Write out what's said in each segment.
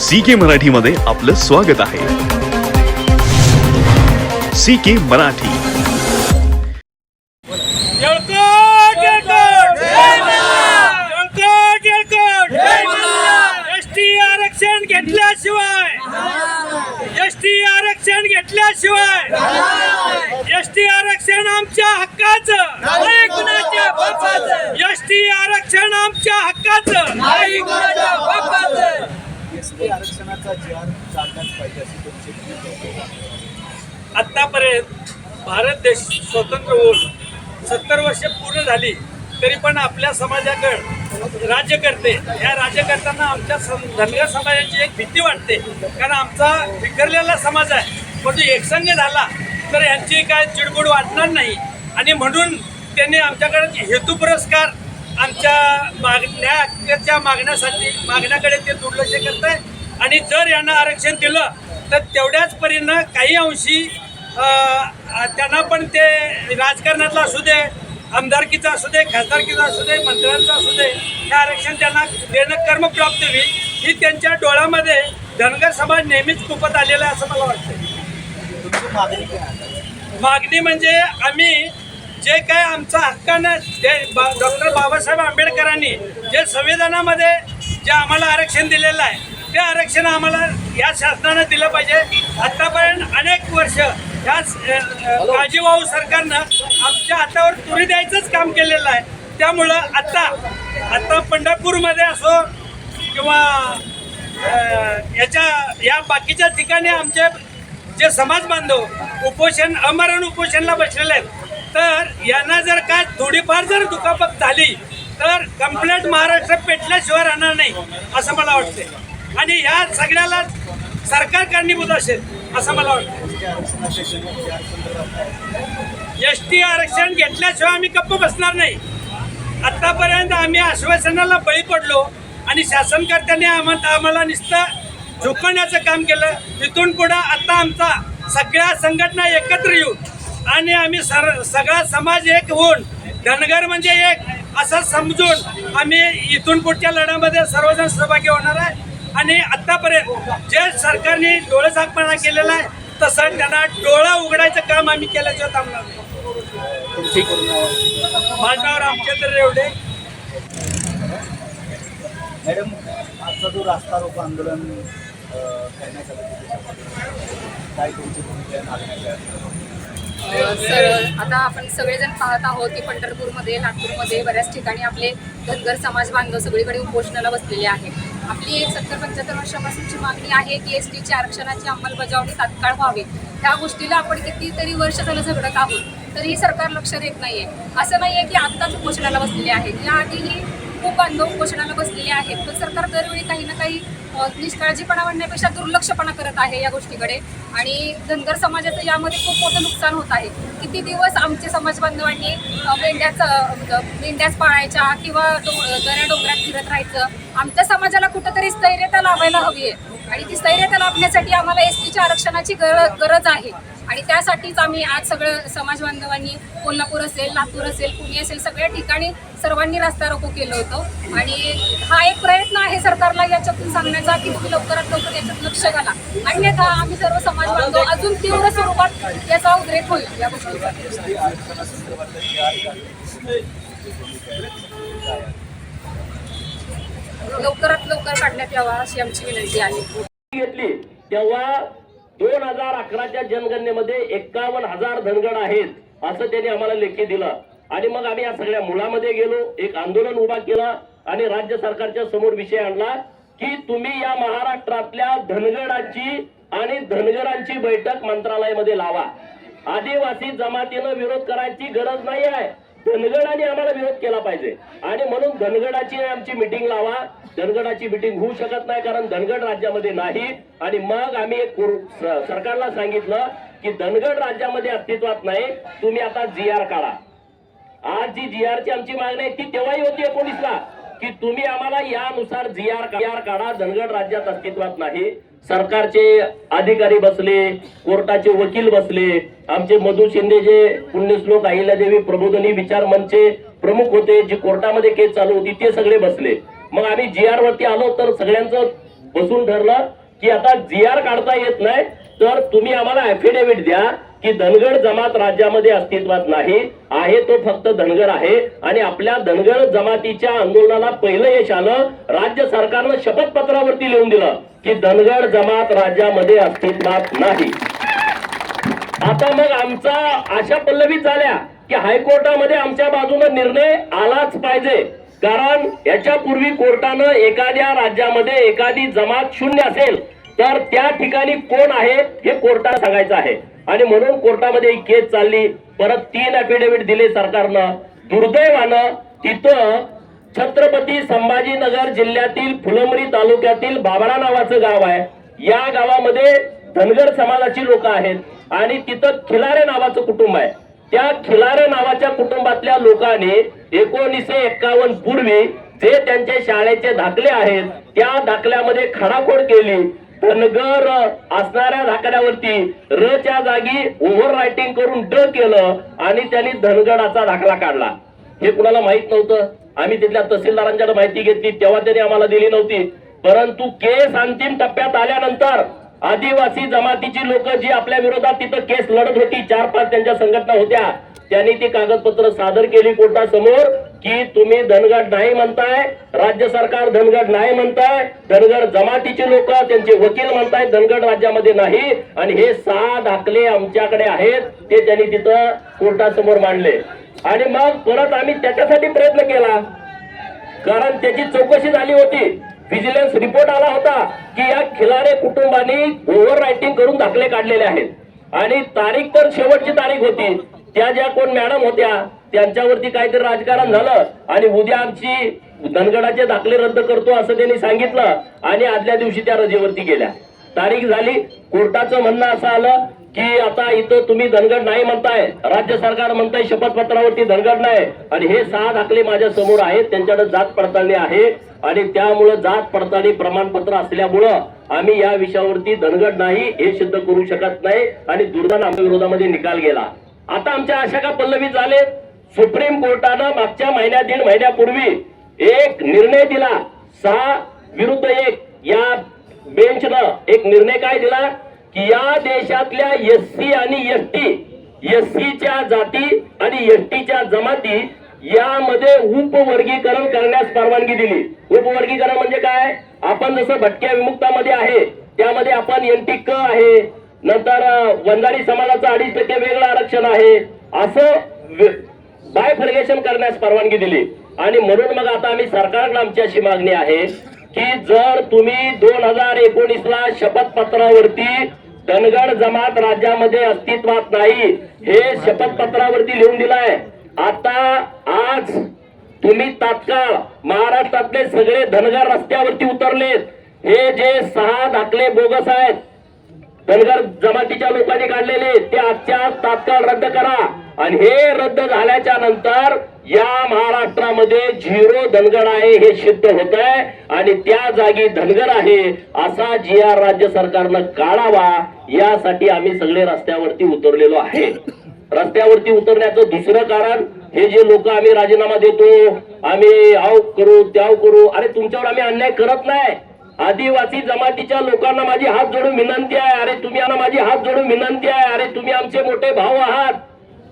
C K Marathi मध्ये आपलं स्वागत आहे. C K Marathi. आरक्षण घेतल्याशिवाय एसटी आरक्षण घेतल्याशिवाय एसटी आरक्षण आमच्या हक्काचं कुणाच्या बापाचं एसटी आरक्षण आमच्या हक्काचं नाही कुणाच्या बापाचं एसटी आरक्षणाचा जी आर चालण्याच पाहिजे अशी तुमची आत्तापर्यंत भारत देश स्वतंत्र होऊन सत्तर वर्षे पूर्ण झाली तरी पण आपल्या समाजाकडे राज्यकर्ते या राज्यकर्त्यांना आमच्या धनगर समाजाची एक भीती वाटते. कारण आमचा विखरलेला समाज आहे. पण तो एकसंघ झाला तर यांची काय चिडगुड वाटणार नाही. आणि म्हणून त्यांनी आमच्याकडे हेतू पुरस्कार आमच्या मागण्याच्या मागण्यासाठी मागण्याकडे ते दुर्लक्ष करत आहे आणि जर यांना आरक्षण दिलं तर तेवढ्याच परीनं काही अंशी त्यांना पण ते राजकारणातला असू दे आमदारकीचा असू दे खासदारकीचा असू दे मंत्र्यांचा असू दे हे आरक्षण त्यांना देणं कर्मप्राप्त होईल ही त्यांच्या डोळ्यामध्ये धनगर समाज नेहमीच कुपत आलेला आहे असं मला वाटतं मागणी म्हणजे आम्ही जे काय आमचा हक्कानं जे बा डॉक्टर बाबासाहेब आंबेडकरांनी जे संविधानामध्ये जे आम्हाला आरक्षण दिलेलं आहे ते आरक्षण आम्हाला या शासनानं दिलं पाहिजे. आत्तापर्यंत अनेक वर्ष या काळजीवाहू सरकारनं आमच्या हातावर तुरी द्यायचंच काम केलेलं आहे. त्यामुळं आत्ता आत्ता पंढरपूरमध्ये असो किंवा याच्या या बाकीच्या ठिकाणी आमचे जे समाज बांधव उपोषण अमरण उपोषणला बसलेले आहेत. तर यांना जर काय थोडीफार जर दुखापत झाली तर कंप्लेंट महाराष्ट्र पेटल्याशिवाय राहणार नाही असं मला वाटते आणि या सगळ्याला सरकार कारणीभूत असेल असं मला वाटतं. एस टी आरक्षण घेतल्याशिवाय आम्ही गप्प बसणार नाही. आतापर्यंत आम्ही आश्वासनाला बळी पडलो आणि शासनकर्त्यांनी आम्हाला आम्हाला नुसतं झुकवण्याचं काम केलं. तिथून पुढं आता आमचा सगळ्या संघटना एकत्र येऊन आणि आम्ही सर सगळा समाज एक होऊन धनगर म्हणजे एक असं समजून आम्ही इथून पुढच्या लढ्यामध्ये सर्वजण सहभागी होणार आहे. आणि आतापर्यंत जे सरकारने डोळेझाकपणा केलेला आहे तसं त्यांना डोळा उघडायचं काम आम्ही केल्याचं थांबणार नाही पूर्ण नाव? माझं नाव रामचंद्र रेवडे मॅडम आजचा जो रास्ता रोको आंदोलन काय तुमची? सर आता आपण सगळेजण पाहत आहोत की पंढरपूरमध्ये नागपूरमध्ये बऱ्याच ठिकाणी आपले धनगर समाज बांधव सगळीकडे उपोषणाला बसलेले आहेत आपली सत्तर पंच्याहत्तर वर्षापासूनची मागणी आहे की एस टीची आरक्षणाची अंमलबजावणी तात्काळ व्हावी. त्या गोष्टीला आपण कितीतरी वर्ष झालं झगडत आहोत तरीही सरकार लक्ष देत नाहीये. असं नाहीये की आत्ताच उपोषणाला बसलेले आहेत. याआधीही खूप बांधव उपोषणाला बसलेले आहेत. पण सरकार दरवेळी काही ना काही निष्काळजीपणा म्हणण्यापेक्षा दुर्लक्षपणा करत आहे या गोष्टीकडे. आणि धनगर समाजाचं यामध्ये खूप मोठं नुकसान होत आहे. किती दिवस आमचे समाज बांधवांनी मेंढ्याच म्हणजे मेंढ्याच पाळायच्या किंवा दऱ्या डोंगरात फिरत राहायचं. आमच्या समाजाला कुठंतरी स्थैर्यता लावायला हवी आहे. आणि ती स्थैर्यता लाभण्यासाठी आम्हाला एस टीच्या आरक्षणाची गर गरज आहे. आणि त्यासाठीच आम्ही आज सगळं समाज बांधवांनी कोल्हापूर असेल लातूर असेल पुणे असेल सगळ्या ठिकाणी सर्वांनी रास्ता रोको केलं होतं. आणि हा एक प्रयत्न आहे सरकारला याच्यातून सांगण्याचा की तुम्ही लवकरात लवकर याच्यात लक्ष घाला. अन्यथा आम्ही सर्व समाज बांधव अजून तीव्र स्वरूपात याचा उद्रेक होईल या गोष्टीचा. लवकरात लवकर काढण्यात यावा अशी आमची विनंती आहे. घेतली तेव्हा दोन हजार अकराच्या जनगणनेमध्ये एक्कावन्न हजार धनगड आहेत असं त्यांनी आम्हाला लेखी दिलं. आणि मग आम्ही या सगळ्या मुलामध्ये गेलो एक आंदोलन उभा केला आणि राज्य सरकारच्या समोर विषय आणला की तुम्ही या महाराष्ट्रातल्या धनगडाची आणि धनगरांची बैठक मंत्रालयामध्ये लावा. आदिवासी जमातीनं विरोध करायची गरज नाही आहे. धनगडाने आम्हाला विरोध केला पाहिजे. आणि म्हणून धनगडाची आमची मिटिंग लावा. धनगडाची मिटिंग होऊ शकत नाही कारण धनगड राज्यामध्ये नाही. आणि मग आम्ही एक सरकारला सांगितलं की धनगड राज्यामध्ये अस्तित्वात नाही. तुम्ही आता जी आर काढा. आज जी जी आरची आमची मागणी आहे ती तेव्हाही होती एकोणीसला की तुम्ही आम्हाला यानुसार जी आर जी आर काढा. धनगड राज्यात अस्तित्वात नाही. सरकारचे अधिकारी बसले कोर्टाचे वकील बसले. आमचे मधु शिंदे जे पुण्यश्लोक अहिल्यादेवी प्रबोधनी विचार मंचचे प्रमुख होते जे कोर्टामध्ये केस चालू होती ते सगळे बसले. मग आम्ही जी आर वरती आलो तर सगळ्यांचं बसून ठरलं की आता जी आर काढता येत नाही तर तुम्ही आम्हाला अफिडेव्हिट द्या. की धनगर जमात राज्यामध्ये अस्तित्वात नाही. आहे तो फक्त धनगर आहे. आणि आपल्या धनगर जमातीच्या आंदोलनाला पहिलं यश आलं. राज्य सरकारनं शपथपत्रावरती लिहून दिलं की धनगर जमात राज्यामध्ये अस्तित्वात नाही. आता मग आमचा आशा पल्लवीत झाल्या की हायकोर्टामध्ये आमच्या बाजूने निर्णय आलाच पाहिजे. कारण याच्यापूर्वी कोर्टानं एखाद्या राज्यामध्ये एखादी जमात शून्य असेल तर त्या ठिकाणी कोण आहे हे कोर्टाला सांगायचं आहे. आणि म्हणून कोर्टामध्ये ही केस चालली. परत तीन अफिडेव्हिट दिले सरकारनं. दुर्दैवानं तिथं छत्रपती संभाजीनगर जिल्ह्यातील फुलंबरी तालुक्यातील बाबळा नावाचं गाव आहे. या गावामध्ये धनगर समाजाची लोक आहेत. आणि तिथं खिलारे नावाचं कुटुंब आहे. त्या खिलारे नावाच्या कुटुंबातल्या लोकांनी एकोणीसशे एक्कावन्न पूर्वी जे त्यांचे शाळेचे दाखले आहेत त्या दाखल्यामध्ये खडाखोड केली. धनगर असणाऱ्या दाखल्यावरती र च्या जागी ओव्हर रायटिंग करून ड केलं आणि त्यांनी धनगडाचा दाखला काढला. हे कुणाला माहीत नव्हतं? आम्ही तिथल्या तहसीलदारांच्याकडे माहिती घेतली तेव्हा त्यांनी आम्हाला दिली नव्हती. परंतु केस अंतिम टप्प्यात आल्यानंतर आदिवासी जमातीची लोक जी आपल्या विरोधात तिथं केस लढत होती चार पाच त्यांच्या संघटना होत्या त्यांनी ती कागदपत्र सादर केली कोर्टासमोर. की तुम्ही धनगड नाही म्हणताय राज्य सरकार धनगड नाही म्हणताय धनगड जमातीचे लोक त्यांचे वकील म्हणताय धनगड राज्यामध्ये नाही. आणि हे सहा दाखले आमच्याकडे आहेत ते त्यांनी तिथं कोर्टासमोर मांडले. आणि मग परत आम्ही त्याच्यासाठी प्रयत्न केला. कारण त्याची चौकशी झाली होती. व्हिजिलन्स रिपोर्ट आला होता की या खिलारे कुटुंबानी ओव्हर रायटिंग करून दाखले काढलेले आहेत. आणि तारीख तर शेवटची तारीख होती. त्या ज्या कोण मॅडम होत्या त्यांच्यावरती काहीतरी राजकारण झालं आणि उद्या आमची धनगडाचे दाखले रद्द करतो असं त्यांनी सांगितलं आणि आदल्या दिवशी त्या रजेवरती गेल्या. तारीख झाली कोर्टाचं म्हणणं असं आलं की आता इथं तुम्ही धनगड नाही म्हणताय राज्य सरकार म्हणताय शपथपत्रावरती धनगड नाही. आणि हे सहा दाखले माझ्यासमोर आहेत त्यांच्याकडे जात पडताळणी आहे आणि त्यामुळं जात पडताळणी प्रमाणपत्र असल्यामुळं आम्ही या विषयावरती धनगड नाही हे सिद्ध करू शकत नाही आणि दुर्दान आमच्या विरोधामध्ये निकाल गेला. आता आमच्या आशा का पल्लवी झाले सुप्रीम कोर्टानं मागच्या महिन्यात दीड महिन्यापूर्वी एक निर्णय दिला. सहा विरुद्ध एक. या बेंचनं एक निर्णय काय दिला? की या देशातल्या एस सी आणि एस टी एस सीच्या जाती आणि एस टीच्या जमाती यामध्ये उपवर्गीकरण करण्यास परवानगी दिली. उपवर्गीकरण म्हणजे काय? आपण जसं भटक्या विमुक्तामध्ये आहे त्यामध्ये आपण एन टी क आहे. नंतर वंजारी समाजाचं अडीच टक्के वेगळं आरक्षण आहे. असं बायफर्गेशन करण्यास परवानगी दिली. आणि म्हणून मग आता आम्ही सरकारकडे आमची अशी मागणी आहे की जर तुम्ही दोन हजार एकोणीस ला शपथपत्रावरती धनगड जमात राज्यामध्ये अस्तित्वात नाही हे शपथपत्रावरती लिहून दिलाय. आता आज तुम्ही तात्काळ महाराष्ट्रातले सगळे धनगर रस्त्यावरती उतरलेत. हे जे सहा दाखले बोगस आहेत धनगर जमातीच्या लोकांनी काढलेले ते आजच्या आज तात्काळ रद्द करा. आणि हे रद्द झाल्याच्यानंतर या महाराष्ट्रामध्ये झिरो धनगर आहे हे सिद्ध होत आहे आणि त्या जागी धनगर आहे असा जी आर राज्य सरकारनं काढावा यासाठी आम्ही सगळे रस्त्यावरती उतरलेलो आहे. रस्त्यावरती उतरण्याचं दुसरं कारण हे जे लोक आम्ही राजीनामा देतो आम्ही आव करू त्याव करू अरे तुमच्यावर आम्ही अन्याय करत नाही. आदिवासी जमातीच्या लोकांना माझी हात जोडून विनंती आहे. अरे तुम्ही माझी हात जोडून विनंती आहे. अरे तुम्ही आमचे मोठे भाऊ आहात.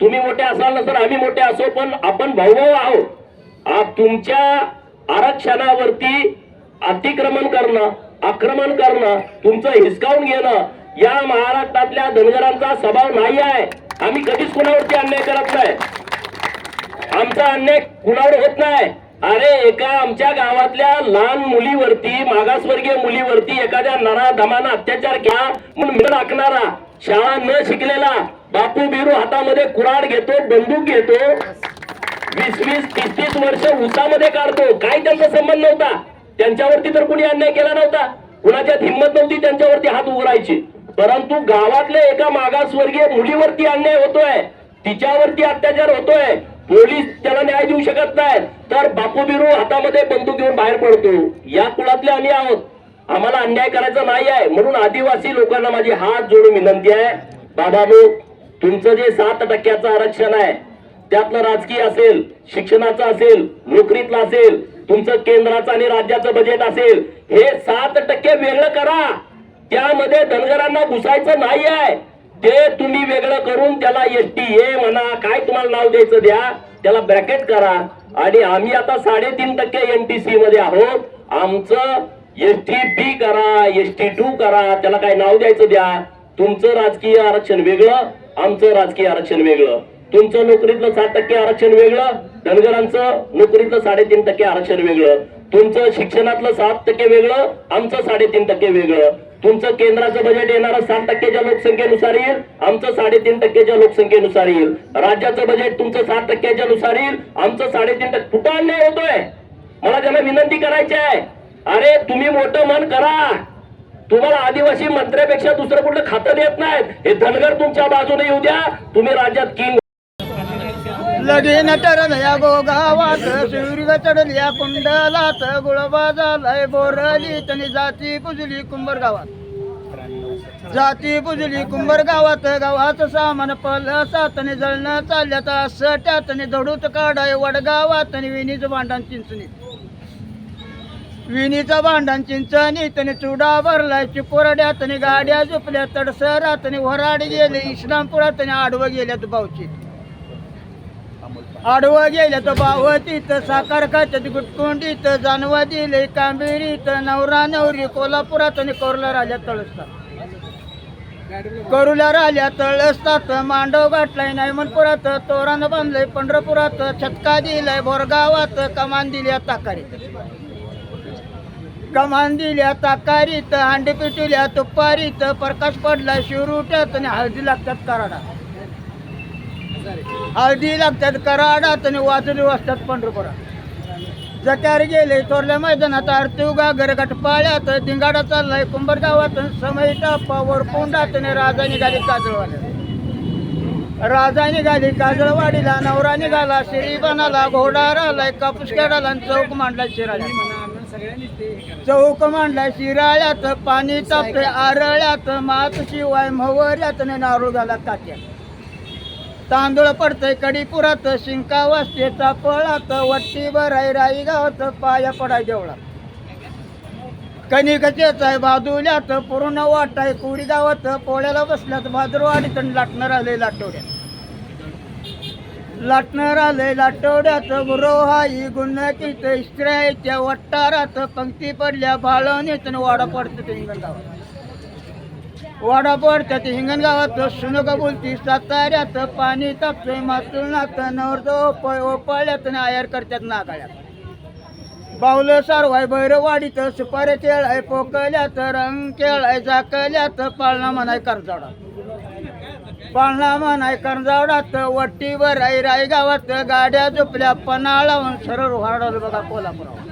तुम्ही मोठे असाल ना तर आम्ही मोठे असो पण आपण भाऊ भाऊ आहोत तुमच्या आरक्षणावरती अतिक्रमण करणं आक्रमण करणं तुमचं हिसकावून घेणं या महाराष्ट्रातल्या धनगरांचा स्वभाव नाही आहे. आम्ही कधीच कुणावरती अन्याय करत नाही. आमचा अन्याय कुणावर होत नाही. अरे एका आमच्या गावातल्या लहान मुलीवरती मागासवर्गीय मुलीवरती एखाद्या नराधमानं अत्याचार घ्या म्हणून मिळ राखणारा शाळा न शिकलेला बापू बिरू हातामध्ये कुराड घेतो बंदूक घेतो. वीस वीस तीस तीस वर्ष उसामध्ये काढतो. काय त्यांचा संबंध नव्हता. त्यांच्यावरती तर कुणी अन्याय केला नव्हता. कुणाच्यात हिंमत नव्हती त्यांच्यावरती हात उघडायची. परंतु गावातल्या एका मागासवर्गीय मुलीवरती अन्याय होतोय. तिच्यावरती अत्याचार होतोय. पोलीस त्याला न्याय देऊ शकत नाही तर बापू बिरू हातामध्ये बंदूक घेऊन बाहेर पडतो. या कुळातले आम्ही आहोत. आम्हाला अन्याय करायचा नाही आहे म्हणून आदिवासी लोकांना माझी हात जोडून विनंती आहे. बाबानो तुमचं जे सात टक्क्याचं आरक्षण आहे त्यातलं राजकीय असेल शिक्षणाचं असेल नोकरीतलं असेल तुमचं केंद्राचं आणि राज्याचं बजेट असेल हे सात टक्के वेगळं करा. त्यामध्ये धनगरांना घुसायचं नाही आहे. ते तुम्ही वेगळं करून त्याला एस टी ए म्हणा काय तुम्हाला नाव द्यायचं द्या त्याला ब्रॅकेट करा. आणि आम्ही आता साडेतीन टक्के एम टी सी मध्ये आहोत. आमचं एस टी बी करा एस टी टू करा त्याला काय नाव द्यायचं द्या. तुमचं राजकीय आरक्षण वेगळं आमचं राजकीय आरक्षण वेगळं. तुमचं नोकरीतलं सात टक्के आरक्षण वेगळं धनगरांचं नोकरीतलं साडेतीन टक्के आरक्षण वेगळं. तुमचं शिक्षणातलं सात टक्के वेगळं आमचं साडेतीन टक्के वेगळं. तुमचं केंद्राचं बजेट येणारं सात टक्केच्या लोकसंख्येनुसार येईल आमचं साडेतीन टक्केच्या लोकसंख्येनुसार येईल. राज्याचं बजेट तुमचं सात टक्क्याच्या नुसार येईल आमचं साडेतीन टक्के कुठं अन्याय होतोय? मला त्यांना विनंती करायची आहे. अरे तुम्ही मोठं मन करा. तुम्हाला आदिवासी मंत्र्यापेक्षा दुसरं कुठलं खातं देत नाहीत. हे धनगर तुमच्या बाजूने येऊ द्या. तुम्ही राज्यात किंग लगीन ठरल्या गो गावात शिवरीग चढल्या कुंडलात गुळबा झालाय बोरली तनी जाती पुजली कुंभर गावात. जाती पुजली कुंभर गावात गावात सामान पलसा सातने जळणं चालल्यात असं त्यातने दडूत काढाय वडगावात आणि विणीच भांडण चिंचणी विणीचा भांडण चिंचणी तने चुडा भरलाय चिकोरड्या आणि गाड्या झोपल्या तडसरा आणि वराड गेले इस्लामपुरात आणि आडवं गेल्यात बावची आडवं गेलं तर बावतीत साखर खात्यात तर जानवा दिले कांबिरीत नवरा नवरी कोल्हापुरात आणि कोरला राजा तळसतात. करुला राहिल्या तळसतात मांडव गाठलाय नायमनपुरात तोरण बांधलंय पंढरपुरात छटका दिलाय भोरगावात कमान दिल्या ताकारीत कमान दिल्या ताकारीत अंडे पिटिल्या तुपारीत प्रकाश पडला शिवरुट्यात आणि हळदी लागतात कराडा हळदी लागतात कराडात आणि वाजली वाजतात पंढरपुरात. जट्यार गेले थोरल्या मैदानात आरती उगा गरगट पाळ्यात दिंगाडा चाललाय कुंभरगावात गावात समय टापा आणि राजा निघाली काजळवाड्यात राजा निघाली काजळवाडीला नवरा निघाला श्री बनाला घोडा राहिलाय कापूस केडाला आणि चौक मांडला शिराळ्यात चौक मांडला शिराळ्यात पाणी तापते आरळ्यात मात शिवाय मवऱ्यात आणि नारू झाला काट्यात तांदूळ पडतंय कडीपुरात शिंका वाजते चापळात वट्टी भराय राई गावात पाया पडाय देवळात. कणिकचेच आहे बाजूल्यात पूर्ण वाटाय कुडी गावात पोळ्याला बसल्यात भाद्रवाडीत लाटणार आले लाटवड्यात लाटणार आले लाटवड्यात गुरोहाई गुन्हाकीत इस्त्र्याच्या वट्टारात पंक्ती पडल्या बाळवणीत वाडा पडतं ते हिंगणगावात वाडा पडतात हिंगण सुनका बोलती साताऱ्यात पाणी तापतंय मातुळनात नवरदो ओपळ ओपाळ्यात आणि आयर करतात नागाळ्यात. बावलं सारवाय भैरवाडीत सुपारे खेळाय पोकल्यात रंग खेळाय झाकल्यात पाळणा म्हणाय करजाडा पाळणा म्हणाय कर्जावडात वट्टीवर आई गावात गाड्या झोपल्या पन्हाळावून सरळ वाढवलं बघा कोल्हापुरावर.